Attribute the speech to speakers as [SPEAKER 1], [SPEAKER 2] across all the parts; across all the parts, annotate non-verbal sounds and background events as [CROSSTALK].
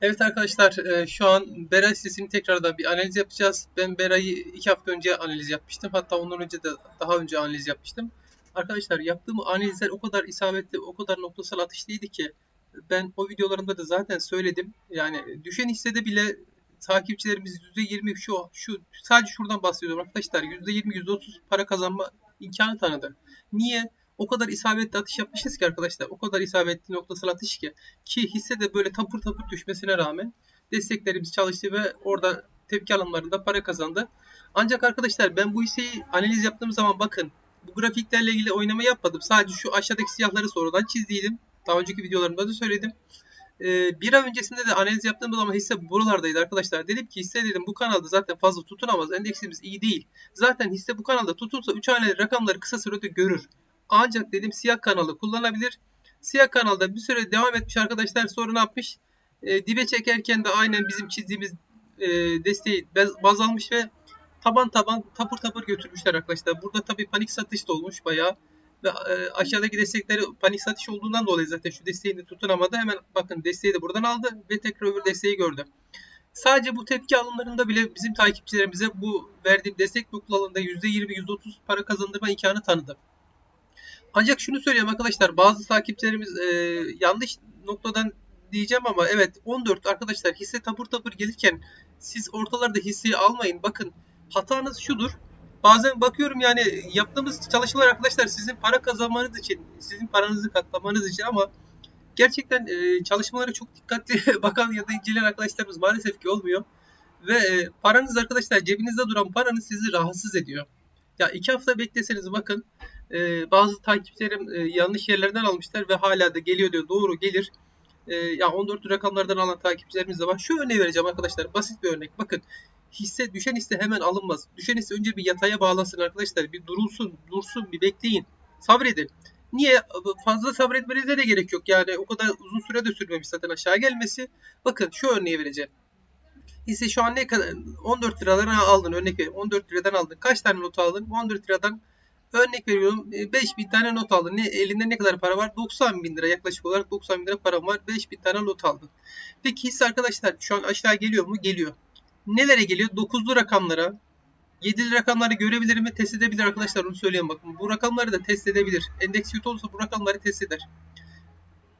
[SPEAKER 1] Evet arkadaşlar e, şu an Bera hissesini tekrardan bir analiz yapacağız. Ben Bera'yı iki hafta önce analiz yapmıştım. Hatta ondan önce de daha önce analiz yapmıştım. Arkadaşlar yaptığım analizler o kadar isabetli, o kadar noktasal atışlıydı ki ben o videolarımda da zaten söyledim. Yani düşen hissede bile takipçilerimiz %20 şu şu sadece şuradan bahsediyorum arkadaşlar. %20 %30 para kazanma imkanı tanıdı. Niye? O kadar isabetli atış yapmışız ki arkadaşlar. O kadar isabetli noktasal atış ki. Ki hisse de böyle tapır tapır düşmesine rağmen desteklerimiz çalıştı ve orada tepki alımlarında para kazandı. Ancak arkadaşlar ben bu hisseyi analiz yaptığım zaman bakın bu grafiklerle ilgili oynama yapmadım. Sadece şu aşağıdaki siyahları sonradan çizdiydim. Daha önceki videolarımda da söyledim. Ee, bir ay öncesinde de analiz yaptığım zaman hisse buralardaydı arkadaşlar. Dedim ki hisse dedim bu kanalda zaten fazla tutunamaz. Endeksimiz iyi değil. Zaten hisse bu kanalda tutunsa 3 haneli rakamları kısa sürede görür. Ancak dedim siyah kanalı kullanabilir. Siyah kanalda bir süre devam etmiş arkadaşlar. Sonra ne yapmış? E, dibe çekerken de aynen bizim çizdiğimiz e, desteği baz almış ve taban taban tapır tapır götürmüşler arkadaşlar. Burada tabii panik satış da olmuş bayağı. Ve e, aşağıdaki destekleri panik satış olduğundan dolayı zaten şu desteği de tutunamadı. Hemen bakın desteği de buradan aldı ve tekrar öbür desteği gördü. Sadece bu tepki alımlarında bile bizim takipçilerimize bu verdiğim destek noktalarında %20-%30 para kazandırma imkanı tanıdı. Ancak şunu söyleyeyim arkadaşlar bazı takipçilerimiz e, yanlış noktadan diyeceğim ama evet 14 arkadaşlar hisse tapır tapır gelirken siz ortalarda hisseyi almayın. Bakın hatanız şudur. Bazen bakıyorum yani yaptığımız çalışmalar arkadaşlar sizin para kazanmanız için, sizin paranızı katlamanız için ama gerçekten e, çalışmalara çok dikkatli [LAUGHS] bakan ya da inceleyen arkadaşlarımız maalesef ki olmuyor. Ve e, paranız arkadaşlar cebinizde duran paranız sizi rahatsız ediyor. Ya iki hafta bekleseniz bakın e, bazı takipçilerim e, yanlış yerlerden almışlar ve hala da geliyor diyor. Doğru gelir. E, ya 14 rakamlardan alan takipçilerimiz de var. Şu örneği vereceğim arkadaşlar. Basit bir örnek. Bakın hisse düşen hisse hemen alınmaz. Düşen hisse önce bir yataya bağlasın arkadaşlar. Bir durulsun, dursun, bir bekleyin. Sabredin. Niye? Fazla sabretmenize de gerek yok. Yani o kadar uzun süre de sürmemiş zaten aşağı gelmesi. Bakın şu örneği vereceğim. Hisse şu an ne kadar 14 liradan aldın örnek veriyorum. 14 liradan aldın. Kaç tane not aldın? 14 liradan örnek veriyorum 5000 tane not aldın. Ne, elinde ne kadar para var? 90 bin lira yaklaşık olarak 90 bin lira param var. 5000 tane not aldın. Peki hisse arkadaşlar şu an aşağı geliyor mu? Geliyor. Nelere geliyor? 9'lu rakamlara, 7'li rakamları görebilir mi? Test edebilir arkadaşlar onu söyleyeyim bakın. Bu rakamları da test edebilir. Endeks kötü olursa bu rakamları test eder.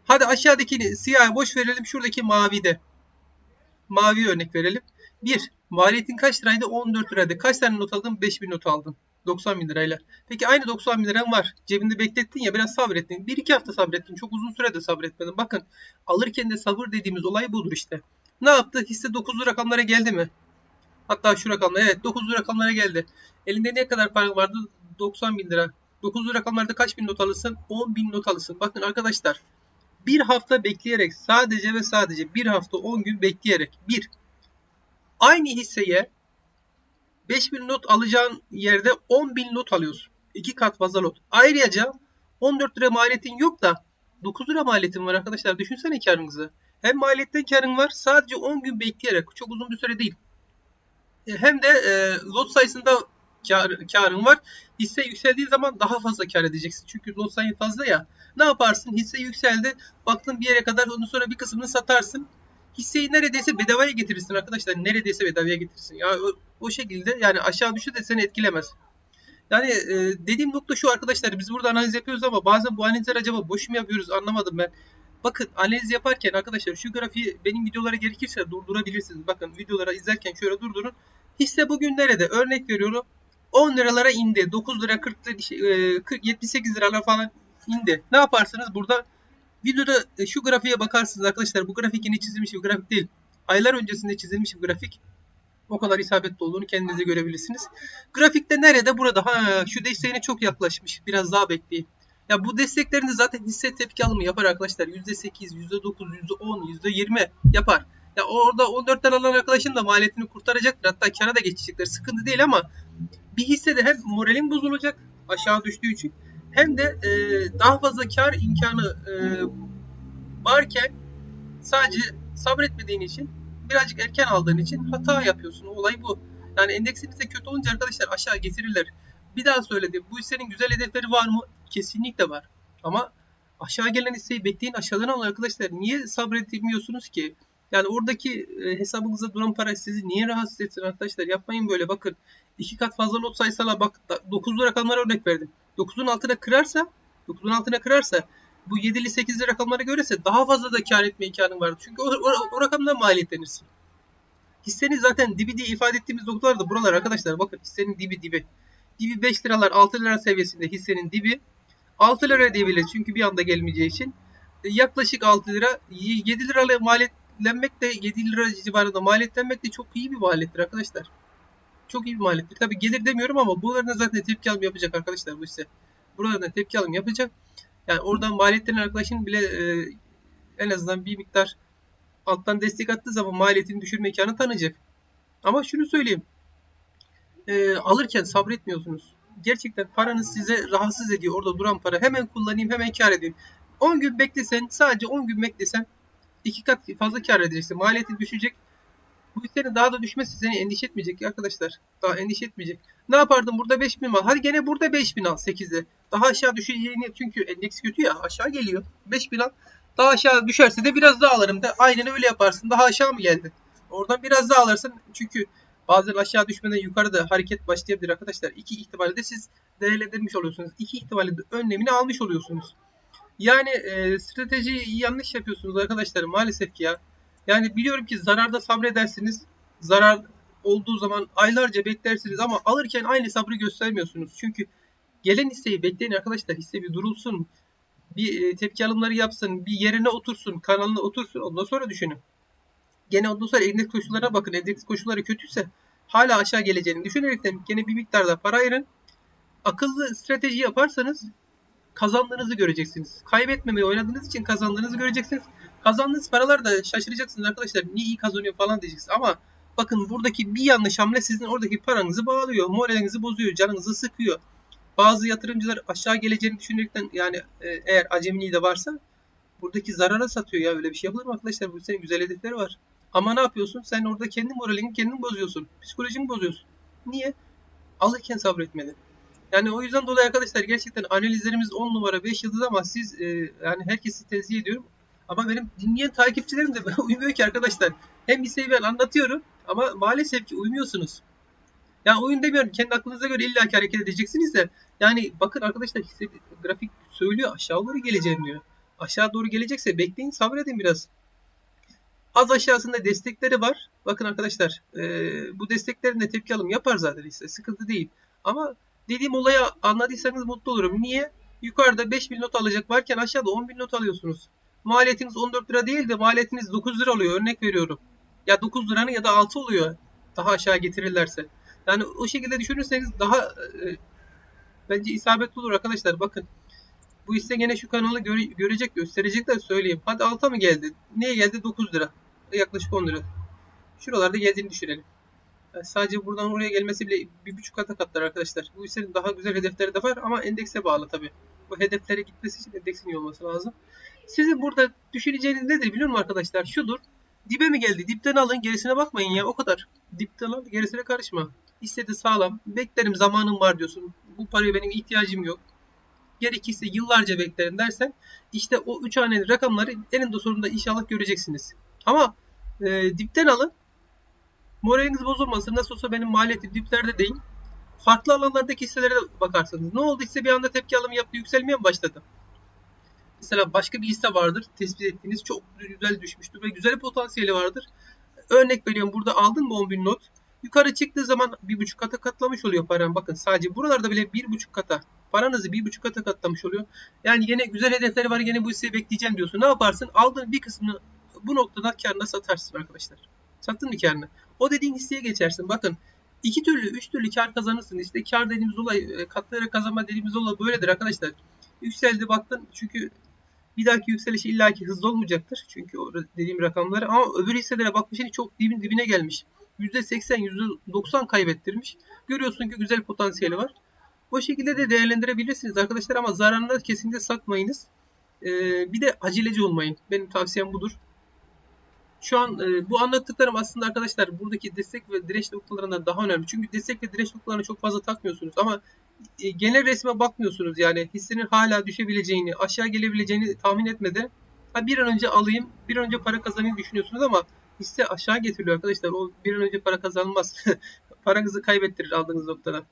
[SPEAKER 1] Hadi aşağıdakini siyah boş verelim. Şuradaki mavi de. Mavi örnek verelim. 1. Maliyetin kaç liraydı? 14 liraydı. Kaç tane not aldın? 5000 not aldın. 90 bin lirayla. Peki aynı 90 bin liran var. Cebinde beklettin ya biraz sabrettin. 1-2 hafta sabrettin. Çok uzun sürede sabretmedin. Bakın alırken de sabır dediğimiz olay budur işte. Ne yaptı? Hisse 9'lu rakamlara geldi mi? Hatta şu rakamlar evet 9'lu rakamlara geldi. Elinde ne kadar para vardı? 90 bin lira. 9'lu rakamlarda kaç bin not alırsın? 10 bin not alırsın. Bakın arkadaşlar bir hafta bekleyerek sadece ve sadece bir hafta 10 gün bekleyerek bir aynı hisseye 5000 not alacağın yerde 10.000 not alıyorsun. 2 kat fazla not. Ayrıca 14 lira maliyetin yok da 9 lira maliyetin var arkadaşlar. Düşünsene karınızı. Hem maliyetten karın var sadece 10 gün bekleyerek. Çok uzun bir süre değil. E, Hem de e, lot sayısında kar, karın var. Hisse yükseldiği zaman daha fazla kar edeceksin. Çünkü lot sayın fazla ya. Ne yaparsın? Hisse yükseldi. Baktın bir yere kadar ondan sonra bir kısmını satarsın hisseyi neredeyse bedavaya getirirsin arkadaşlar. Neredeyse bedavaya getirirsin. Ya o, o şekilde yani aşağı düşü de seni etkilemez. Yani e, dediğim nokta şu arkadaşlar biz burada analiz yapıyoruz ama bazen bu analizler acaba boş mu yapıyoruz anlamadım ben. Bakın analiz yaparken arkadaşlar şu grafiği benim videolara gerekirse durdurabilirsiniz. Bakın videolara izlerken şöyle durdurun. Hisse bugün nerede? Örnek veriyorum. 10 liralara indi. 9 lira 40 lira, 40, 78 liralar falan indi. Ne yaparsınız? Burada Videoda e, şu grafiğe bakarsınız arkadaşlar. Bu grafik yeni çizilmiş bir grafik değil. Aylar öncesinde çizilmiş bir grafik. O kadar isabetli olduğunu kendinize görebilirsiniz. Grafikte nerede? Burada. Ha, şu desteğine çok yaklaşmış. Biraz daha bekleyin. Ya bu desteklerini zaten hisse tepki alımı yapar arkadaşlar. %8, %9, %10, %20 yapar. Ya orada 14'ten alan arkadaşın da maliyetini kurtaracaktır. Hatta kâra da geçecekler. Sıkıntı değil ama bir hissede hem moralin bozulacak aşağı düştüğü için hem de e, daha fazla kar imkanı e, varken sadece sabretmediğin için birazcık erken aldığın için hata yapıyorsun. Olay bu. Yani endeksimiz de kötü olunca arkadaşlar aşağı getirirler. Bir daha söyledim. Bu hissenin güzel hedefleri var mı? Kesinlikle var. Ama aşağı gelen hisseyi bekleyin aşağıdan alın arkadaşlar. Niye sabredemiyorsunuz ki? Yani oradaki e, hesabınızda duran para sizi niye rahatsız etsin arkadaşlar? Yapmayın böyle bakın. iki kat fazla lot sayısala bak 9'lu rakamlara örnek verdim. 9'un altına kırarsa 9'un altına kırarsa bu 7'li 8'li rakamlara görese daha fazla da kar etme imkanın vardır. Çünkü o, o, o rakamdan maliyetlenirsin. Hissenin zaten dibi diye ifade ettiğimiz noktalar da buralar arkadaşlar. Bakın hissenin dibi dibi. Dibi 5 liralar 6 lira seviyesinde hissenin dibi. 6 lira diyebiliriz çünkü bir anda gelmeyeceği için. E, Yaklaşık 6 lira 7 liralık maliyetlenmek de 7 lira civarında maliyetlenmek de çok iyi bir maliyettir arkadaşlar. Çok iyi bir maliyettir. Tabi gelir demiyorum ama buralarına zaten tepki alım yapacak arkadaşlar bu hisse. Buralarına tepki alım yapacak. Yani oradan maliyetlenen arkadaşın bile e, en azından bir miktar alttan destek attığı zaman maliyetini düşürme imkanı tanıyacak. Ama şunu söyleyeyim. E, alırken sabretmiyorsunuz. Gerçekten paranız size rahatsız ediyor. Orada duran para. Hemen kullanayım, hemen kar edeyim. 10 gün beklesen, sadece 10 gün beklesen iki kat fazla kar edeceksin. Maliyeti düşecek. Bu hissenin daha da düşmesi seni endişe etmeyecek arkadaşlar. Daha endişe etmeyecek. Ne yapardım burada 5000 al. Hadi gene burada 5000 al 8'de. Daha aşağı düşeceğini çünkü endeks kötü ya aşağı geliyor. 5000 al. Daha aşağı düşerse de biraz daha alırım da aynen öyle yaparsın. Daha aşağı mı geldin? Oradan biraz daha alırsın. Çünkü bazen aşağı düşmeden yukarıda hareket başlayabilir arkadaşlar. İki ihtimalle de siz değerlendirmiş oluyorsunuz. İki ihtimalle de önlemini almış oluyorsunuz. Yani e, stratejiyi yanlış yapıyorsunuz arkadaşlar maalesef ki ya. Yani biliyorum ki zararda sabredersiniz. Zarar olduğu zaman aylarca beklersiniz ama alırken aynı sabrı göstermiyorsunuz. Çünkü gelen hisseyi bekleyin arkadaşlar. Hisse bir durulsun. Bir e, tepki alımları yapsın. Bir yerine otursun. Kanalına otursun. Ondan sonra düşünün. Gene ondan sonra endeks koşullarına bakın. Endeks koşulları kötüyse hala aşağı geleceğini düşünerekten gene bir miktarda para ayırın. Akıllı strateji yaparsanız kazandığınızı göreceksiniz. Kaybetmemeyi oynadığınız için kazandığınızı göreceksiniz. Kazandığınız paralar da şaşıracaksınız arkadaşlar. Niye iyi kazanıyor falan diyeceksiniz. Ama bakın buradaki bir yanlış hamle sizin oradaki paranızı bağlıyor. Moralinizi bozuyor. Canınızı sıkıyor. Bazı yatırımcılar aşağı geleceğini düşünerekten yani e, eğer acemiliği de varsa buradaki zarara satıyor ya. Öyle bir şey yapılır mı arkadaşlar? Bu senin güzel hedefleri var. Ama ne yapıyorsun? Sen orada kendi moralini kendin bozuyorsun. Psikolojini bozuyorsun. Niye? Alırken sabretmedin. Yani o yüzden dolayı arkadaşlar gerçekten analizlerimiz 10 numara 5 yıldız ama siz e, yani herkesi tenzih ediyorum. Ama benim dinleyen takipçilerim de [LAUGHS] uymuyor ki arkadaşlar. Hem hisseyi ben anlatıyorum ama maalesef ki uymuyorsunuz. Ya oyun demiyorum kendi aklınıza göre illa ki hareket edeceksiniz de yani bakın arkadaşlar grafik söylüyor aşağı doğru geleceğim diyor. Aşağı doğru gelecekse bekleyin sabredin biraz. Az aşağısında destekleri var. Bakın arkadaşlar e, bu desteklerin de tepki alım yapar zaten hisse sıkıntı değil. Ama dediğim olayı anladıysanız mutlu olurum. Niye? Yukarıda 5000 not alacak varken aşağıda 10.000 not alıyorsunuz. Maliyetiniz 14 lira değil de maliyetiniz 9 lira oluyor. Örnek veriyorum. Ya 9 liranın ya da 6 oluyor. Daha aşağı getirirlerse. Yani o şekilde düşünürseniz daha e, bence isabetli olur arkadaşlar. Bakın. Bu hisse gene şu kanalı göre, görecek, gösterecek de söyleyeyim. Hadi 6'a mı geldi? Neye geldi? 9 lira. Yaklaşık 10 lira. Şuralarda geldiğini düşünelim. Yani sadece buradan oraya gelmesi bile bir buçuk kata katlar arkadaşlar. Bu hissenin daha güzel hedefleri de var ama endekse bağlı tabi. Bu hedeflere gitmesi için endeksin iyi olması lazım. Sizin burada düşüneceğiniz nedir biliyor musun arkadaşlar? Şudur. Dibe mi geldi? Dipten alın gerisine bakmayın ya o kadar. Dipten al gerisine karışma. Hissede sağlam. Beklerim zamanım var diyorsun. Bu paraya benim ihtiyacım yok. Gerekirse yıllarca beklerim dersen işte o 3 haneli rakamları eninde sonunda inşallah göreceksiniz. Ama e, dipten alın moraliniz bozulmasın. Nasıl olsa benim maliyetim diplerde değil. Farklı alanlardaki hisselere bakarsanız. Ne oldu hisse bir anda tepki alımı yaptı yükselmeye mi başladı? Mesela başka bir hisse vardır. Tespit ettiğiniz çok güzel düşmüştür ve güzel potansiyeli vardır. Örnek veriyorum burada aldın mı 10.000 not. Yukarı çıktığı zaman bir buçuk kata katlamış oluyor paran. Bakın sadece buralarda bile bir buçuk kata. Paranızı bir buçuk kata katlamış oluyor. Yani yine güzel hedefleri var. Yine bu hisseyi bekleyeceğim diyorsun. Ne yaparsın? Aldığın bir kısmını bu noktada karına satarsın arkadaşlar. Sattın mı karını? O dediğin hisseye geçersin. Bakın iki türlü, üç türlü kar kazanırsın. İşte kar dediğimiz olay, e, katlayarak kazanma dediğimiz olay böyledir arkadaşlar. Yükseldi baktın çünkü bir dahaki yükseliş illaki hızlı olmayacaktır. Çünkü dediğim rakamları ama öbür hisselere bakmışsın çok dibin dibine gelmiş. %80, %90 kaybettirmiş. Görüyorsun ki güzel potansiyeli var. O şekilde de değerlendirebilirsiniz arkadaşlar ama zararına kesinlikle satmayınız. Ee, bir de aceleci olmayın. Benim tavsiyem budur. Şu an e, bu anlattıklarım aslında arkadaşlar buradaki destek ve direnç noktalarından daha önemli. Çünkü destek ve direnç noktalarına çok fazla takmıyorsunuz ama e, genel resme bakmıyorsunuz. Yani hissenin hala düşebileceğini, aşağı gelebileceğini tahmin etmeden Ha bir an önce alayım, bir an önce para kazanayım düşünüyorsunuz ama hisse aşağı getiriliyor arkadaşlar. O bir an önce para kazanılmaz. [LAUGHS] Paranızı kaybettirir aldığınız noktada.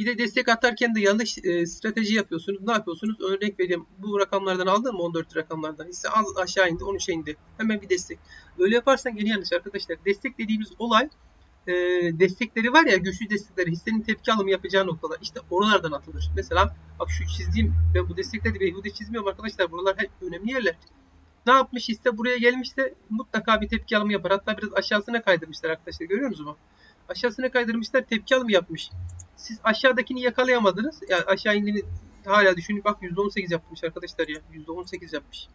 [SPEAKER 1] Bir de destek atarken de yanlış e, strateji yapıyorsunuz. Ne yapıyorsunuz? Örnek vereyim. Bu rakamlardan aldın mı? 14 rakamlardan. Hisse az aşağı indi, 13'e indi. Hemen bir destek. Öyle yaparsan gene yanlış arkadaşlar. Destek dediğimiz olay e, destekleri var ya güçlü destekleri hissenin tepki alımı yapacağı noktalar. İşte oralardan atılır. Mesela bak şu çizdiğim ben bu destekleri beyhude çizmiyorum arkadaşlar. Buralar hep önemli yerler. Ne yapmış hisse buraya gelmişse mutlaka bir tepki alımı yapar. Hatta biraz aşağısına kaydırmışlar arkadaşlar. Görüyor musunuz? Aşağısına kaydırmışlar tepki alımı yapmış. Siz aşağıdakini yakalayamadınız. Yani aşağı indiğini hala düşünün. Bak %18 yapmış arkadaşlar ya. %18 yapmış.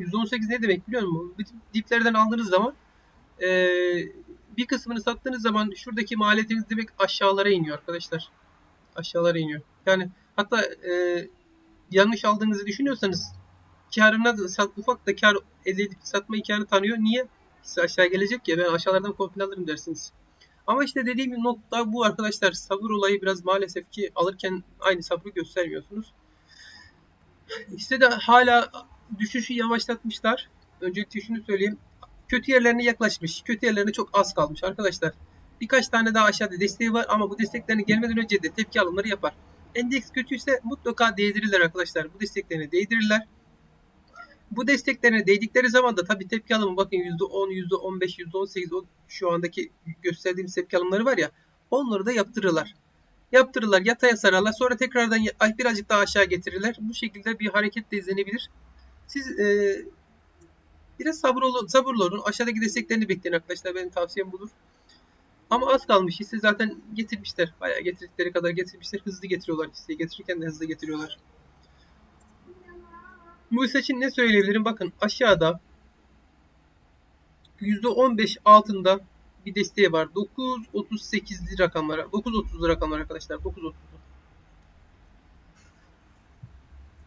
[SPEAKER 1] %18 ne demek biliyor musun? Diplerden aldığınız zaman ee, bir kısmını sattığınız zaman şuradaki maliyetiniz demek aşağılara iniyor arkadaşlar. Aşağılara iniyor. Yani hatta e, yanlış aldığınızı düşünüyorsanız karına sat, ufak da kar elde edip satma imkanı tanıyor. Niye? Size aşağı gelecek ya ben aşağılardan komple alırım dersiniz. Ama işte dediğim nokta bu arkadaşlar. Sabır olayı biraz maalesef ki alırken aynı sabrı göstermiyorsunuz. İşte de hala düşüşü yavaşlatmışlar. Öncelikle şunu söyleyeyim. Kötü yerlerine yaklaşmış. Kötü yerlerine çok az kalmış arkadaşlar. Birkaç tane daha aşağıda desteği var ama bu desteklerini gelmeden önce de tepki alımları yapar. Endeks kötüyse mutlaka değdirirler arkadaşlar. Bu desteklerini değdirirler. Bu desteklerine değdikleri zaman da tabii tepki alımı bakın %10, %15, %18 o şu andaki gösterdiğim tepki alımları var ya onları da yaptırırlar. Yaptırırlar, yataya sararlar. Sonra tekrardan birazcık daha aşağı getirirler. Bu şekilde bir hareket de izlenebilir. Siz e, biraz sabırlı olun, sabırlı olun. Aşağıdaki desteklerini bekleyin arkadaşlar. Benim tavsiyem budur. Ama az kalmış. Hisse zaten getirmişler. Bayağı getirdikleri kadar getirmişler. Hızlı getiriyorlar hisseyi. Getirirken de hızlı getiriyorlar. Bu hisse için ne söyleyebilirim? Bakın aşağıda %15 altında bir desteği var. 9.38'li rakamlara. 9.30'lu rakamlar arkadaşlar. 9.30.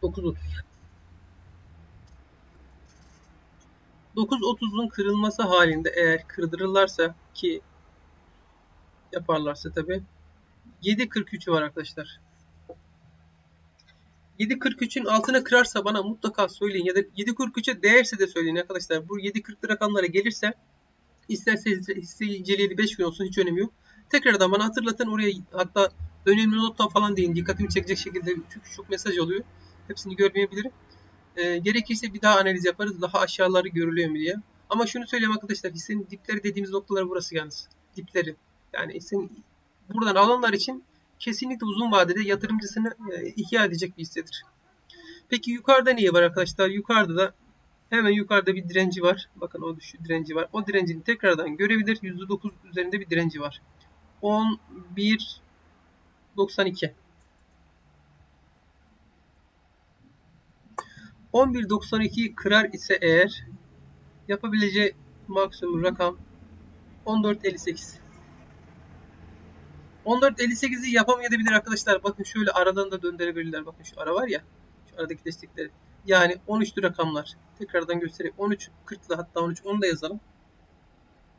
[SPEAKER 1] 9.30. 9.30'un kırılması halinde eğer kırdırırlarsa ki yaparlarsa tabi 7.43'ü var arkadaşlar. 7.43'ün altına kırarsa bana mutlaka söyleyin ya da 7.43'e değerse de söyleyin arkadaşlar. Bu 7.40'lı rakamlara gelirse isterse hisse inceleyeli 5 gün olsun hiç önemi yok. Tekrardan bana hatırlatın oraya hatta önemli notla falan deyin. Dikkatimi çekecek şekilde çünkü çok mesaj oluyor. Hepsini görmeyebilirim. E, gerekirse bir daha analiz yaparız. Daha aşağıları görülüyor mu diye. Ama şunu söyleyeyim arkadaşlar. Hissenin dipleri dediğimiz noktalar burası yalnız. Dipleri. Yani hissenin buradan alanlar için kesinlikle uzun vadede yatırımcısını e, ihya edecek bir hissedir. Peki yukarıda niye var arkadaşlar? Yukarıda da hemen yukarıda bir direnci var. Bakın o düşü direnci var. O direncini tekrardan görebilir. %9 üzerinde bir direnci var. 11.92 11.92'yi kırar ise eğer yapabileceği maksimum rakam 14.58. 14.58'i yapamayabilir arkadaşlar. Bakın şöyle aradan da döndürebilirler. Bakın şu ara var ya. Şu aradaki destekleri. Yani 13'lü rakamlar. Tekrardan göstereyim. 13.40'lı hatta 13 onu da yazalım.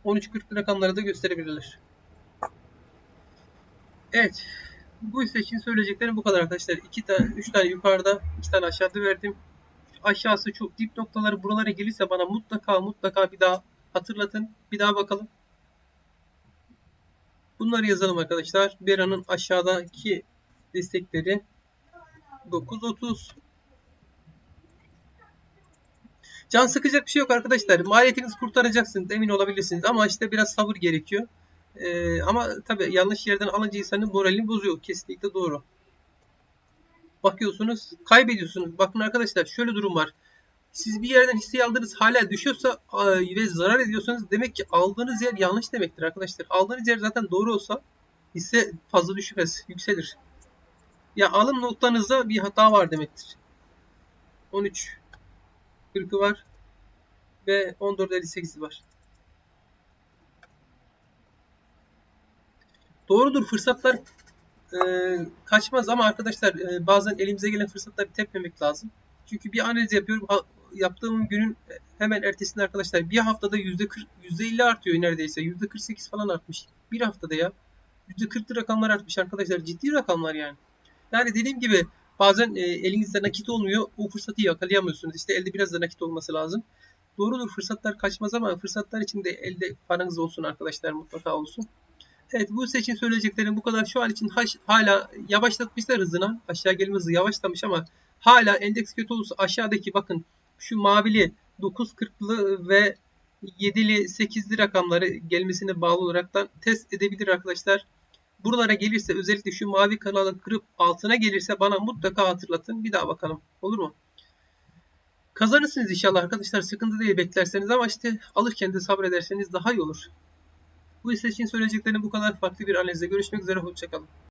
[SPEAKER 1] 13.40'lı rakamları da gösterebilirler. Evet. Bu hisse için söyleyeceklerim bu kadar arkadaşlar. 2 tane, 3 tane yukarıda, 2 tane aşağıda verdim. Aşağısı çok dip noktaları buralara gelirse bana mutlaka mutlaka bir daha hatırlatın. Bir daha bakalım. Bunları yazalım arkadaşlar. Bera'nın aşağıdaki destekleri 9.30 Can sıkacak bir şey yok arkadaşlar. Maliyetinizi kurtaracaksınız. Emin olabilirsiniz. Ama işte biraz sabır gerekiyor. Ee, ama tabi yanlış yerden alınca insanın moralini bozuyor. Kesinlikle doğru. Bakıyorsunuz kaybediyorsunuz. Bakın arkadaşlar şöyle durum var. Siz bir yerden hisseyi aldınız hala düşüyorsa ve zarar ediyorsanız demek ki aldığınız yer yanlış demektir arkadaşlar. Aldığınız yer zaten doğru olsa hisse fazla düşmez, yükselir. Ya alım noktanızda bir hata var demektir. 13 40'ı var ve 14.58'i var. Doğrudur fırsatlar e, kaçmaz ama arkadaşlar e, bazen elimize gelen fırsatları tepmemek lazım. Çünkü bir analiz yapıyorum. Yaptığım günün hemen ertesinde arkadaşlar bir haftada %40, %50 artıyor neredeyse. %48 falan artmış. Bir haftada ya. %40'lı rakamlar artmış arkadaşlar. Ciddi rakamlar yani. Yani dediğim gibi bazen e, elinizde nakit olmuyor. O fırsatı yakalayamıyorsunuz. İşte elde biraz da nakit olması lazım. Doğrudur fırsatlar kaçmaz ama fırsatlar için de elde paranız olsun arkadaşlar mutlaka olsun. Evet bu seçim söyleyeceklerim bu kadar. Şu an için haş- hala yavaşlatmışlar hızına. Aşağı gelme hızı yavaşlamış ama hala endeks kötü olursa aşağıdaki bakın şu mavili 9.40'lı ve 7'li 8'li rakamları gelmesine bağlı olaraktan test edebilir arkadaşlar. Buralara gelirse özellikle şu mavi kanalı kırıp altına gelirse bana mutlaka hatırlatın. Bir daha bakalım. Olur mu? Kazanırsınız inşallah arkadaşlar. Sıkıntı değil beklerseniz ama işte alırken de sabrederseniz daha iyi olur. Bu ise için söyleyeceklerim bu kadar. Farklı bir analizde görüşmek üzere. Hoşçakalın.